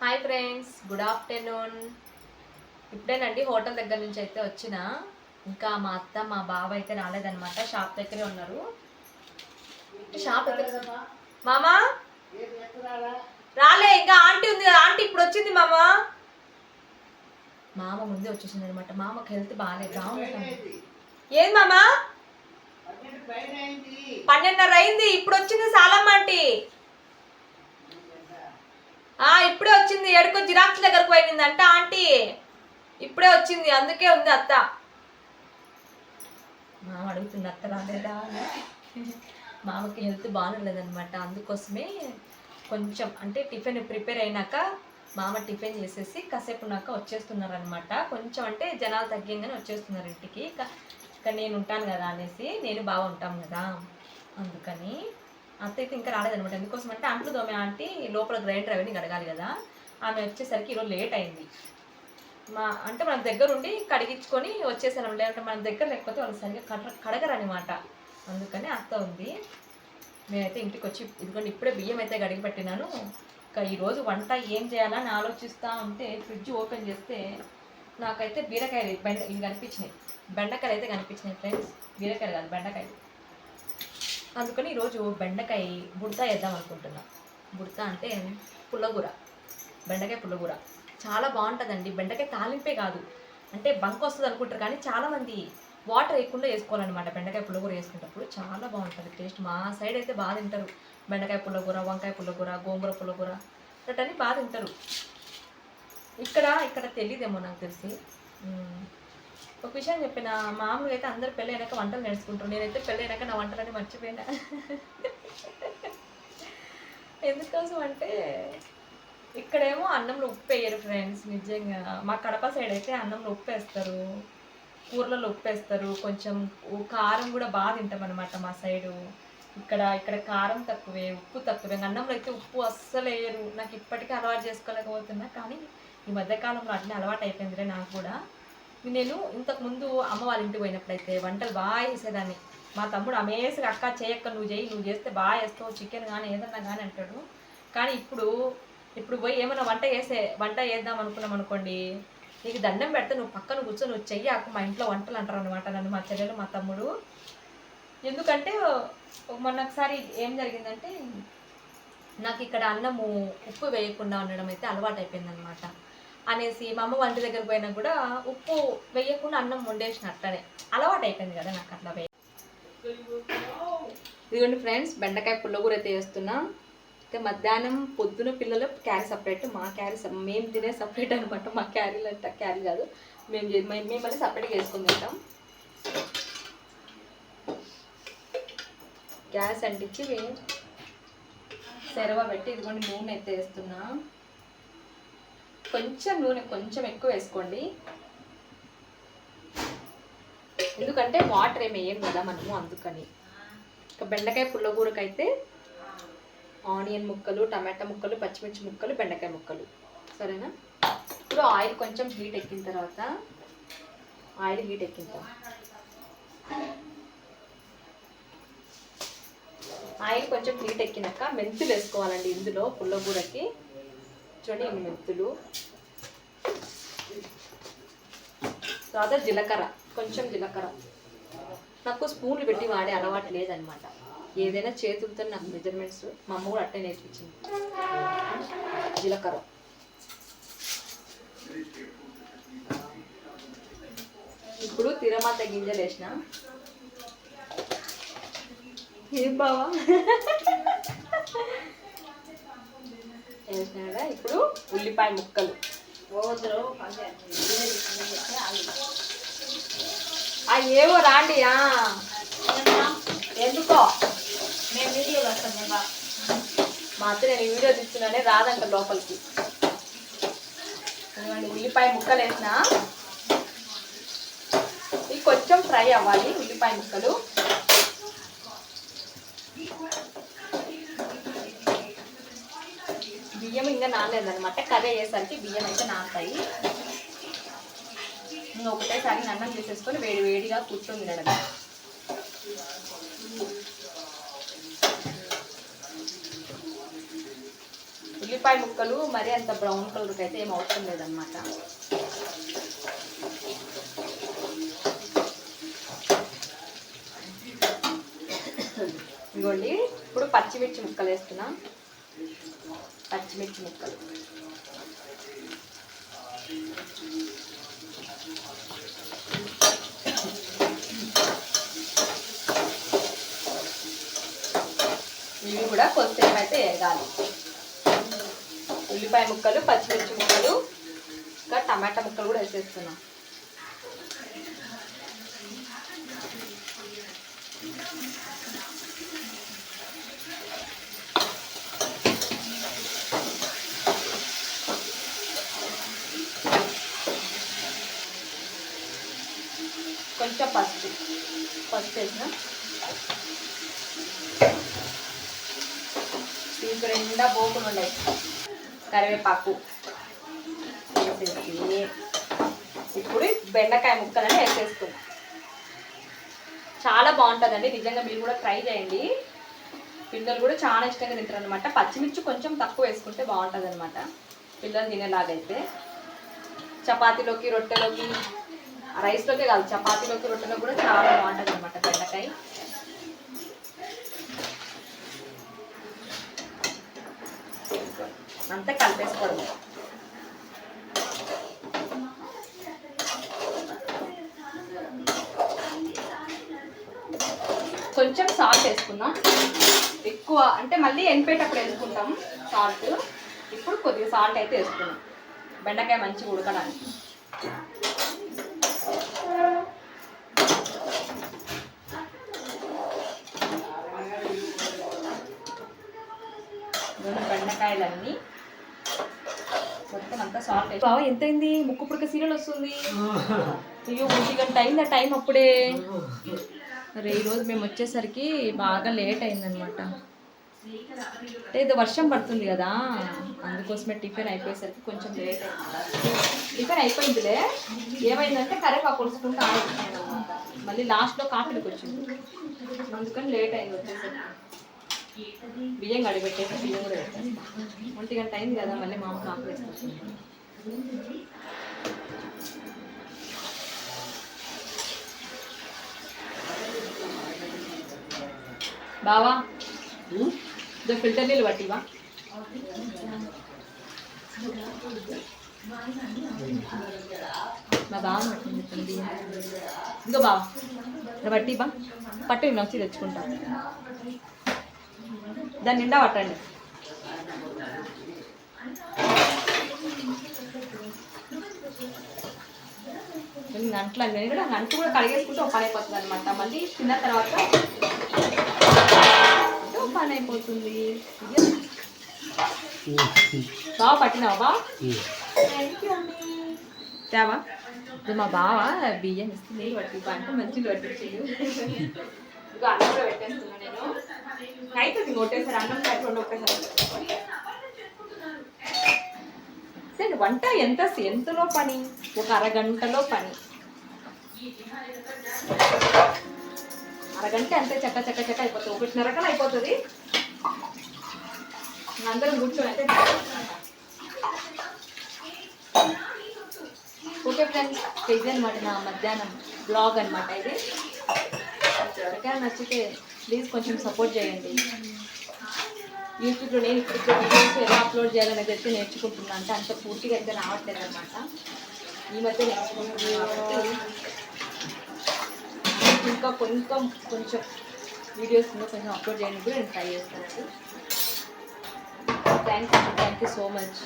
Hi friends good afternoon ఇప్పుడేనండి hotel దగ్గర నుంచి అయితే వచ్చిన. ఇంకా మా అత్త మా బావ అయితే రాలేదన్నమాట షాప్ దగ్గరే ఉన్నారు. షాప్ దగ్గర మామా? రాలే ఇంకా ఆంటీ ఉంది కదా ఆంటీ ఇప్పుడు వచ్చింది మామా. మామ ముందే వచ్చేసింది అనమాట మామకు హెల్త్ బాగాలేదు. ఏది మామా? పన్నెండున్నర అయింది ఇప్పుడు వచ్చింది ఆంటీ ఆ ఇప్పుడే వచ్చింది. ఎడుకో జిరాక్స్ దగ్గరకు పోయింది అంట ఆంటీ. ఇప్పుడే వచ్చింది. అందుకే ఉంది అత్త. మామ అడుగుతుంది అత్త రాలేదా? మామకి హెల్త్ బాగుండలేదనమాట అందుకోసమే కొంచెం అంటే టిఫిన్ ప్రిపేర్ అయినాక మామ టిఫిన్ చేసేసి కాసేపు ఉన్నాక వచ్చేస్తున్నారనమాట కొంచెం అంటే జనాలు తగ్గిందని వచ్చేస్తున్నారు ఇంటికి. ఇక నేను ఉంటాను కదా అనేసి నేను బాగా ఉంటాం కదా. అందుకని అత్త అయితే ఇంకా రాలేదనమాట ఎందుకోసం అంటే అంట్లు దోమే ఆంటీ లోపల గ్రైండర్ అవన్నీ కడగాలి కదా. ఆమె వచ్చేసరికి ఈరోజు లేట్ అయింది. మా అంటే మన దగ్గర ఉండి కడిగించుకొని వచ్చేసాను. లేదంటే మన దగ్గర లేకపోతే వాళ్ళు సరిగ్గా కడ కడగరనమాట అందుకని అత్త ఉంది. నేనైతే ఇంటికి వచ్చి ఇదిగోండి ఇప్పుడే బియ్యం అయితే గడిగి పెట్టినాను. ఇంకా ఈరోజు వంట ఏం చేయాలని ఆలోచిస్తూ ఉంటే ఫ్రిడ్జ్ ఓపెన్ చేస్తే నాకైతే బీరకాయలు బెండ ఇవి కనిపించినాయి. బెండకాయలు అయితే కనిపించినాయి ఫ్రెండ్స్. బీరకాయలు కాదు బెండకాయలు. అందుకని ఈరోజు బెండకాయ బుడత వేద్దాం అనుకుంటున్నా. బుడత అంటే పుల్లగూర. బెండకాయ పుల్లగూర. చాలా బాగుంటుందండి. బెండకాయ తాలింపే కాదు. అంటే బంక్ వస్తుంది అనుకుంటారు కానీ చాలామంది వాటర్ వేయకుండా వేసుకోవాలన్నమాట. బెండకాయ పుల్లగూర వేసుకునేటప్పుడు చాలా బాగుంటుంది. టేస్ట్ మా సైడ్ అయితే బాగా తింటారు. బెండకాయ పుల్లగూర వంకాయ పుల్లగూర గోంగూర పుల్లగూర. అని బాగా తింటారు. ఇక్కడ ఇక్కడ తెలియదేమో నాకు తెలిసి. ఒక విషయం చెప్పిన మామూలుగా అయితే అందరు పెళ్ళి అయినాక వంటలు నేర్చుకుంటారు. నేనైతే పెళ్ళి అయినాక నా వంటలని మర్చిపోయినా. ఎందుకోసం అంటే ఇక్కడేమో అన్నంలో ఉప్పు వేయరు ఫ్రెండ్స్ నిజంగా. మా కడప సైడ్ అయితే అన్నంలో ఉప్పు వేస్తారు. కూరలలో ఉప్పు వేస్తారు. కొంచెం కారం కూడా బాగా తింటాం అనమాట మా సైడు ఇక్కడ ఇక్కడ కారం తక్కువే ఉప్పు తక్కువే. అన్నంలో అయితే ఉప్పు అస్సలు వేయరు. నాకు ఇప్పటికీ అలవాటు చేసుకోలేకపోతున్నా కానీ ఈ మధ్యకాలంలో అట్లనే అలవాటు అయిపోయిందిలే నాకు కూడా. నేను ఇంతకు ముందు అమ్మ వాళ్ళ ఇంటికి పోయినప్పుడైతే వంటలు బాగా చేసేదాన్ని. మా తమ్ముడు అమేసిగా అక్క చేయక్క నువ్వు చేయి నువ్వు చేస్తే బాగా చేస్తావు చికెన్ కానీ ఏదన్నా కానీ అంటాడు. కానీ ఇప్పుడు ఇప్పుడు పోయి ఏమైనా వంట చేసే వంట చేద్దాం అనుకున్నాం అనుకోండి నీకు దండం పెడితే నువ్వు పక్కన కూర్చొని నువ్వు చెయ్యి అక్క మా ఇంట్లో వంటలు అంటారు అనమాట నన్ను మా చెల్లెలు మా తమ్ముడు. ఎందుకంటే మొన్న ఒకసారి ఏం జరిగిందంటే నాకు ఇక్కడ అన్నము ఉప్పు వేయకుండా ఉండడం అయితే అలవాటు అయిపోయింది అనమాట అనేసి మా అమ్మ వంట దగ్గర పోయినా కూడా ఉప్పు వేయకుండా అన్నం వండేసిన అట్లనే అలవాటు అయిపోయింది కదా నాకు అట్లా వేయ. ఇదిగోండి ఫ్రెండ్స్ బెండకాయ పుల్లగూర అయితే చేస్తున్నా. అయితే మధ్యాహ్నం పొద్దున పిల్లలు క్యారీ సపరేట్ మా క్యారీ మేము తినే సపరేట్ అనమాట. మా క్యారీలు అంటే క్యారీ కాదు. మేము మేము మేము మళ్ళీ సపరేట్గా వేసుకుని తింటాం. గ్యాస్ అంటించి సెరవ పెట్టి ఇదిగోండి నూనె అయితే వేస్తున్నా. కొంచెం నూనె కొంచెం ఎక్కువ వేసుకోండి. ఎందుకంటే వాటర్ ఏమి వేయం కదా మనము అందుకని. ఇక బెండకాయ పుల్లగూరకైతే ఆనియన్ ముక్కలు టమాటా ముక్కలు పచ్చిమిర్చి ముక్కలు బెండకాయ ముక్కలు. సరేనా? ఇప్పుడు ఆయిల్ కొంచెం హీట్ ఎక్కిన తర్వాత ఆయిల్ హీట్ ఎక్కిన తర్వాత. ఆయిల్ కొంచెం హీట్ ఎక్కినాక మెంతులు వేసుకోవాలండి ఇందులో పుల్లగూరకి చూడండి ఇన్ని మెంతులు. తర్వాత జీలకర్ర కొంచెం జీలకర్ర. నాకు స్పూన్లు పెట్టి వాడే అలవాటు లేదనమాట ఏదైనా చేతులతో నాకు మెజర్మెంట్స్ మా అమ్మ కూడా అట్టే నేర్పించింది. జీలకర్ర. ఇప్పుడు తిరమాత గింజలు వేసిన. ఏం బావా? వేసిన కదా ఇప్పుడు ఉల్లిపాయ ముక్కలు. ఏవో రాండి ఆ. ఎందుకో? మేము వీడియోలు వస్తాం మా అత్త నేను ఈ వీడియో తీస్తున్నానే రాదంట లోపలికి. ఉల్లిపాయ ముక్కలు వేసిన. ఇవి కొంచెం ఫ్రై అవ్వాలి ఉల్లిపాయ ముక్కలు. బియ్యం ఇంకా నానలేదనమాట కర్రీ అయ్యేసరికి బియ్యం అయితే నానతాయి. ఇంకా ఒకటేసారి అన్నం చేసేసుకొని వేడి వేడిగా కూర్చొని తినడం ఉల్లిపాయ ముక్కలు మరీ అంత బ్రౌన్ కలర్కి అయితే ఏం అవసరం లేదనమాట ఇంకోండి ఇప్పుడు పచ్చిమిర్చి ముక్కలు వేస్తున్నాం పచ్చిమిర్చి ముక్కలు. ఇవి కూడా కొద్దిసేపు అయితే వేగాలి. ఉల్లిపాయ ముక్కలు పచ్చిమిర్చి ముక్కలు ఇంకా టమాటా ముక్కలు కూడా వేసేస్తున్నాం. కొంచెం పసుపు. పసుపు వేసిన. దీంట్లో నిండా పోకులు ఉన్నాయి. కరివేపాకు. వేసేసి ఇప్పుడు బెండకాయ ముక్కలని వేసేస్తున్నాం చాలా బాగుంటుందండి. నిజంగా మీరు కూడా ట్రై చేయండి. పిల్లలు కూడా చాలా ఇష్టంగా తింటారు అనమాట పచ్చిమిర్చి కొంచెం తక్కువ వేసుకుంటే బాగుంటుంది అనమాట పిల్లలు తినేలాగైతే. చపాతీలోకి రొట్టెలోకి రైస్లోకే కాదు చపాతీలోకి రొట్టెలో కూడా చాలా బాగుంటుంది అనమాట బెండకాయ. అంతా కలిపేసుకోవడం. కొంచెం సాల్ట్ వేసుకుందాం. ఎక్కువ అంటే మళ్ళీ ఎనిపేటప్పుడు వేసుకుంటాం సాల్ట్. ఇప్పుడు కొద్దిగా సాల్ట్ అయితే వేసుకున్నాం బెండకాయ మంచిగా ఉడకడానికి. రెండు బెండకాయలన్నీ. మొత్తం అంతా సాల్ట్ బావ ఎంత అయింది ముక్కు పుడక సీరియల్ వస్తుంది. అయ్యో ఒంటి గంట అయింది ఆ టైం అప్పుడే. అరే ఈరోజు మేము వచ్చేసరికి బాగా లేట్ అయిందనమాట అంటే ఇది వర్షం పడుతుంది కదా అందుకోసమే టిఫిన్ అయిపోయేసరికి కొంచెం లేట్ అయింది. టిఫిన్ అయిపోయిందిలే. ఏమైందంటే కరేపాకు కొలుసుకుంటూ ఆడుతున్నాను అనమాట మళ్ళీ లాస్ట్లో కాఫీలకు వచ్చింది. అందుకని లేట్ అయింది వచ్చేసరికి. బియ్యం గడిపెట్టేసి బియ్యం కూడా పెట్టేస్తా ఒంటి గంట అయింది కదా మళ్ళీ మామ కాఫీ వేస్తాను బావా? ఇదో ఫిల్టర్ నీళ్ళు పట్టివా? మా బావ పట్టింది ఇప్పుడు బియ్యం. ఇదిగో బావా ఇక్కడ పట్టు నేను వచ్చి తెచ్చుకుంటా. దాని నిండా పట్టండి. గంటలు అన్నీ కూడా గంట కూడా కడిగేసుకుంటే ఒక పని అయిపోతుంది అనమాట మళ్ళీ తిన్న తర్వాత పని అయిపోతుంది. బాగా పట్టినావా బా? అండి తేవా ఇది మా బావ బియ్యం ఇస్తే నీళ్ళు పట్టి అంటే మంచిగా పట్టించాడు ఇదిగో అన్నం కూడా పెట్టేస్తున్నా నేను. అయిపోతుంది కొట్టేసారి అన్నం కాకుండా రెండు వంట ఎంత ఎంతలో పని? ఒక అరగంటలో పని. అరగంట అంతే చక్క చక్క చక్క అయిపోతుంది. ఒకటిన్నర కల్లా అయిపోతుంది. అందరం కూర్చొని అయితే ఓకే ఫ్రెండ్స్ ఇది అనమాట నా మధ్యాహ్నం బ్లాగ్ అనమాట ఇది. ఎవరికైనా నచ్చితే ప్లీజ్ కొంచెం సపోర్ట్ చేయండి. యూట్యూబ్లో నేను ఇప్పుడు వీడియోస్ ఎలా అప్లోడ్ చేయాలనేది అయితే నేర్చుకుంటున్నాను అంటే అంత పూర్తిగా అయితే రావట్లేదు అనమాట ఈ మధ్య నేర్చుకుంటున్నాను. ఇంకా కొంచెం కొంచెం వీడియోస్ కొంచెం అప్లోడ్ చేయడానికి కూడా నేను ట్రై చేస్తాను. Thank you thank you so much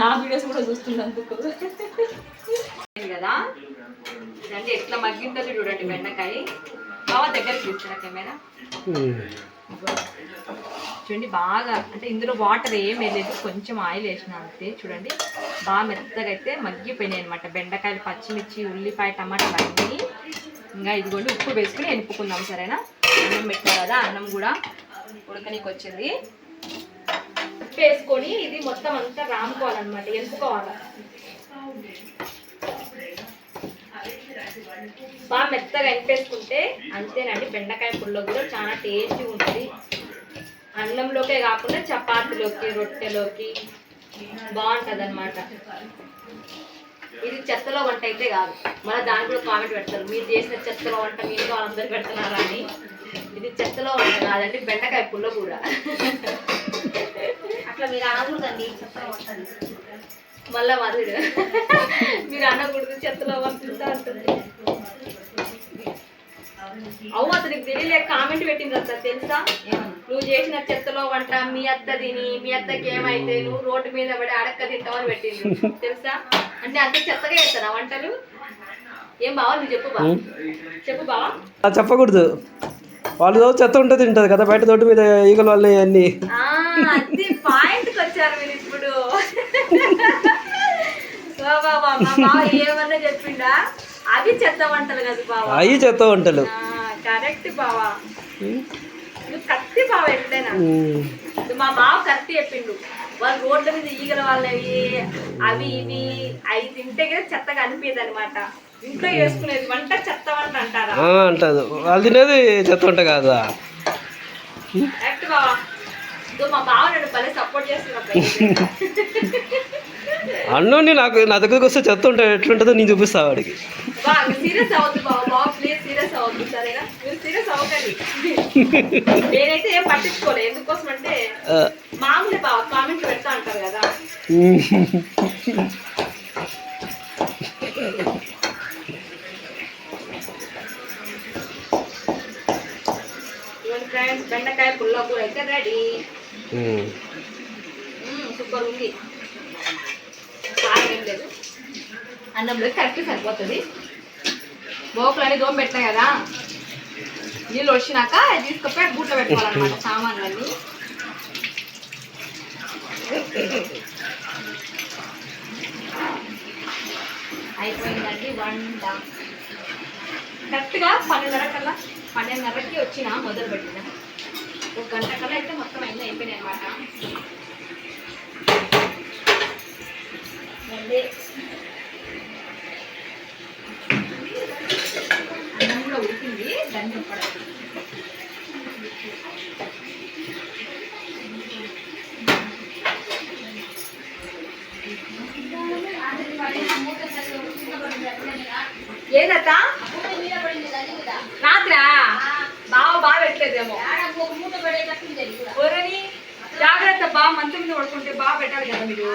నా వీడియోస్ కూడా చూస్తున్నందుకు. కదా? ఇదంటే ఎట్లా మగ్గిందో చూడండి బెండకాయ. బాగా దగ్గరికి తీస్తున్నా కెమెరా. చూడండి బాగా అంటే ఇందులో వాటర్ ఏం వేయలేదు కొంచెం ఆయిల్ వేసిన అంతే. చూడండి బాగా మెత్తగా అయితే మగ్గిపోయినాయి అనమాట బెండకాయలు పచ్చిమిర్చి ఉల్లిపాయ టమాటాలు అన్నీ ఇంకా ఇదిగోండి ఉప్పు వేసుకుని ఎనుపుకుందాం సరేనా? అన్నం పెట్టినా కదా అన్నం కూడా ఉడకనికి వచ్చింది. ఉప్పు వేసుకొని ఇది మొత్తం అంతా రాముకోవాలన్నమాట ఎనుపుకోవాలి? బాగా మెత్తగా ఎనిపేసుకుంటే అంతేనండి. బెండకాయ పుల్లగూర చాలా టేస్టీ ఉంటుంది. అన్నంలోకే కాకుండా చపాతీలోకి రొట్టెలోకి బాగుంటుంది అనమాట ఇది చెత్తలో వంట అయితే కాదు. మళ్ళీ దాని కూడా కామెంట్ పెడతారు. మీరు చేసిన చెత్తలో వంట మీరు వాళ్ళందరూ పెడుతున్నారా అని. ఇది చెత్తలో వంట కాదండి బెండకాయ పుల్ల కూడా. అట్లా మీరు అనకూడదండి చెత్తలో వంట మళ్ళా మధుడు మీరు అనకూడదు చెత్తలో వంటుందా అంటుంది అవు అతనికి తెలియలే కామెంట్ పెట్టింది అంత తెలుసా? నువ్వు చేసిన చెత్తలో వంట మీ అత్త తిని మీ అత్తకి ఏమైతే నువ్వు రోడ్డు మీద పడి అడక్క తింటావని పెట్టింది. తెలుసా? అంటే అంత చెత్తగా చేస్తారా వంటలు? ఏం బావా నువ్వు చెప్పు బా చెప్పు బావా. చెప్పకూడదు. వాళ్ళు చెత్త ఉంటుంది తింటుంది కదా బయట తోటి మీద ఈగలు వాళ్ళని అన్నీ. ఆ, అది పాయింట్ వచ్చారు మీరు ఇప్పుడు ఓ బాబా మా బావ ఏమన్నా చెప్పిండా అవి చెత్త వంటలు కదా బావా. అవి చెత్త వంటలు కరెక్ట్ బావా. కత్తి బావ. ఇప్పుడు మా బావ కరెక్ట్ చెప్పిండు. వాళ్ళు రోడ్ల మీద ఈగల వాళ్ళవి అవి ఇవి అవి తింటే కదా చెత్తగా అనిపించదు అనమాట ఇంట్లో చేసుకునేది వంట చెత్త వంట అంటారా. అంటది వాళ్ళు తినేది చెత్త వంట కాదా? కరెక్ట్ బావా. అన్ను నాకు నా దగ్గరకు వస్తే చెత్త ఉంటే ఎట్లుంటుందో నేను చూపిస్తా వాడికి. నేనైతే ఏం ఎందుకోసం అంటే మామూలు బావ పెడతా అంటారు కదా. ఫ్రెండ్స్ బెండకాయ పుల్ల కూర అయితే రెడీ. సూపర్ ఉంది. కారం ఏం లేదు. అన్నంలో కరెక్ట్ సరిపోతుంది. బోకులు అని దోమ పెట్టినాయి కదా నీళ్ళు వచ్చినాక అది తీసుకుపోయి బూట్లో పెట్టుకోవాలన్నమాట సామాన్లన్నీ. అయిపోయిందండి వంట. కరెక్ట్గా పన్నెండున్నర కల్లా పన్నెండున్నరకి వచ్చిన మొదలు పెట్టిన ఒక గంట కల్లా అయితే మొత్తం అయింది అయిపోయింది అనమాట అన్నం కూడా ఉడికింది దాన్ని చెప్పడం ఏదత్తా? రాత్రా? బావ బాగా పెట్టలేదేమో జాగ్రత్త బా మంచం మీద పడుకుంటే బాగా పెట్టాలి కదా మీరు?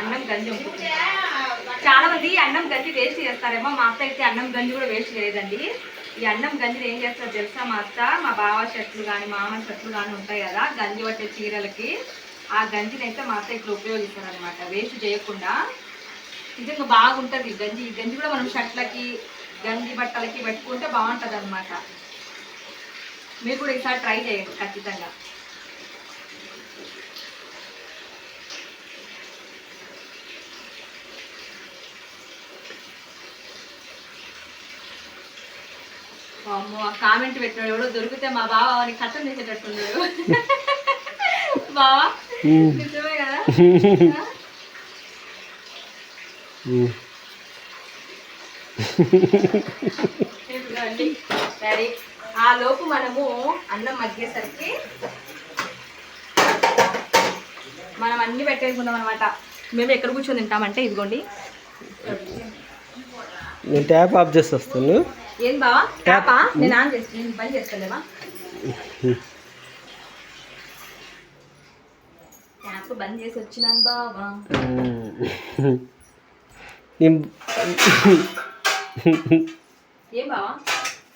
అన్నం గంజి. చాలా మంది అన్నం గంజి వేస్ట్ చేస్తారేమో. మా అత్త అయితే అన్నం గంజి కూడా వేస్ట్ చేయదండి. ఈ అన్నం గంజిని ఏం చేస్తారు తెలుసా మా అత్త? మా బావ షర్ట్లు కానీ మామ షర్ట్లు కానీ ఉంటాయి కదా గంజి పట్టే చీరలకి. ఆ గంజిని అయితే మా అత్త ఇట్లా ఉపయోగిస్తారు అనమాట వేస్ట్ చేయకుండా. నిజంగా బాగుంటుంది. ఈ గంజి ఈ గంజి కూడా మనం షర్ట్లకి గంజి బట్టలకి పెట్టుకుంటే బాగుంటుంది అనమాట మీరు కూడా ఈసారి ట్రై చేయండి ఖచ్చితంగా. అమ్మో కామెంట్ పెట్టినాడు ఎవడో దొరికితే మా బావ వాడిని కష్టం చేసేటట్టున్నాడు బావా. నిజమే కదా? ఆ? లోపు మనము అన్నం మగ్గేసరికి మనం అన్ని పెట్టేసుకుందాం అనమాట మేము ఎక్కడ కూర్చొని తింటామంటే ఇదిగోండి. నేను ట్యాప్ ఆఫ్ చేసి వస్తాను ఏం బావా? ట్యాపా నేను ఆన్ చేస్తాను నేను బంద్ చేస్తానేమా ట్యాప్ బంద్ చేసి వచ్చినాను బావా. నేను ఏం బావా?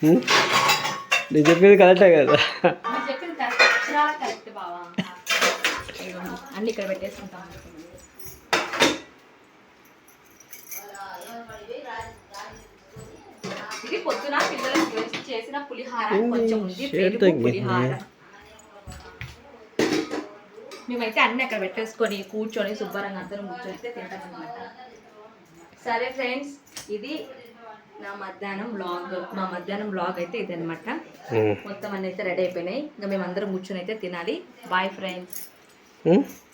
ఉమ్. నేను చెప్పేది కరెక్టే కదా. అన్ని ఇక్కడ పెట్టేసుకుంటాం ఇది పొద్దున పిల్లలకు వేసి చేసిన పులిహార. ఏంది? కొంచెం ఉంది షేర్ పెరుగు తగ్గింది. పులిహార. మేమైతే అన్ని అక్కడ పెట్టేసుకొని కూర్చొని శుభ్రంగా అందరం కూర్చొని తింటాం అనమాట సరే ఫ్రెండ్స్ ఇది నా మధ్యాహ్నం బ్లాగ్ మా మధ్యాహ్నం బ్లాగ్ అయితే ఇది అనమాట. మొత్తం అన్నీ అయితే రెడీ అయిపోయినాయి. ఇంకా మేము అందరం కూర్చొని అయితే తినాలి. Bye friends.